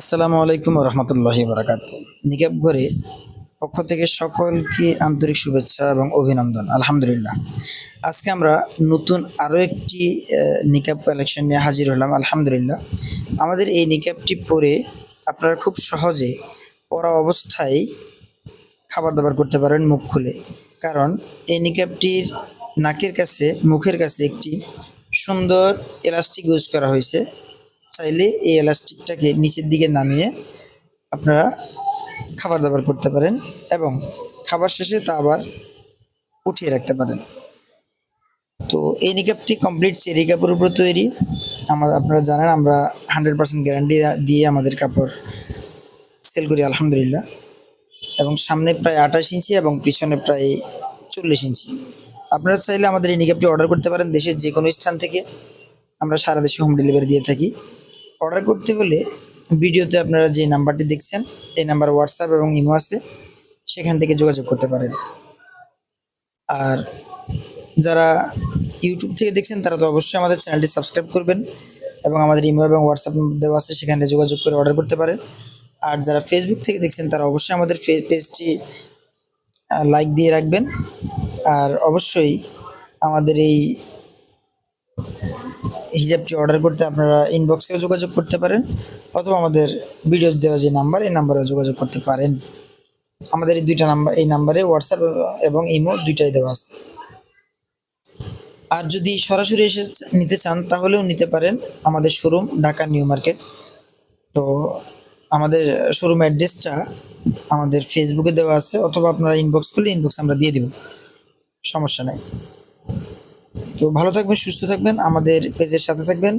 আসসালামু আলাইকুম রহমতুল্লাহি বারাকাত নিকাব ঘরে পক্ষ থেকে সকলকে আন্তরিক শুভেচ্ছা এবং অভিনন্দন, আলহামদুলিল্লাহ। আজকে আমরা নতুন আরও একটি নিকাব কালেকশন নিয়ে হাজির হলাম, আলহামদুলিল্লাহ। আমাদের এই নিকাবটি পরে আপনারা খুব সহজে পরা অবস্থায় খাবার দাবার করতে পারেন মুখ খুলে। কারণ এই নিকাবটির নাকের কাছে, মুখের কাছে একটি সুন্দর এলাস্টিক ইউজ করা হয়েছে। চাইলে এই এলাস্টিকটাকে নিচের দিকে নামিয়ে আপনারা খাবার দাবার করতে পারেন এবং খাবার শেষে তা আবার উঠিয়ে রাখতে পারেন। তো এই নিকাবটি কমপ্লিট চেরি কাপড়ের উপর তৈরি। আমার, আপনারা জানেন আমরা হান্ড্রেড পার্সেন্ট গ্যারান্টি দিয়ে আমাদের কাপড় সেল করি আলহামদুলিল্লাহ। এবং সামনে প্রায় আঠাশ ইঞ্চি এবং পিছনে প্রায় চল্লিশ ইঞ্চি। আপনারা চাইলে আমাদের এই নিকাবটি অর্ডার করতে পারেন দেশের যে কোনো স্থান থেকে। আমরা সারা দেশে হোম ডেলিভারি দিয়ে থাকি। অর্ডার করতে হলে ভিডিওতে আপনারা যে নাম্বারটি দেখছেন, এই নাম্বার হোয়াটসঅ্যাপ এবং ইমো আছে, সেখান থেকে যোগাযোগ করতে পারেন। আর যারা ইউটিউব থেকে দেখছেন, তারা তো অবশ্যই আমাদের চ্যানেলটি সাবস্ক্রাইব করবেন এবং আমাদের ইমো এবং হোয়াটসঅ্যাপ দেওয়া আছে, সেখানে যোগাযোগ করে অর্ডার করতে পারেন। আর যারা ফেসবুক থেকে দেখছেন, তারা অবশ্যই আমাদের পেজটি লাইক দিয়ে রাখবেন। আর অবশ্যই আমাদের এই হিজাবটি অর্ডার করতে আপনারা ইনবক্সেও যোগাযোগ করতে পারেন, অথবা আমাদের ভিডিও দেওয়া যে নাম্বার এই নাম্বারেও যোগাযোগ করতে পারেন। আমাদের এই দুইটা নাম্বার এই নাম্বারে হোয়াটসঅ্যাপ এবং ইমো দুইটাই দেওয়া আছে। আর যদি সরাসরি এসে নিতে চান, তাহলেও নিতে পারেন আমাদের শোরুম ঢাকা নিউ মার্কেট। তো আমাদের শোরুম অ্যাড্রেসটা আমাদের ফেসবুকে দেওয়া আছে, অথবা আপনারা ইনবক্স করলে ইনবক্স আমরা দিয়ে দিব। সমস্যা নাই। তো ভালো থাকবেন সুস্থ থাকবেন আমাদের পেজের সাথে থাকবেন।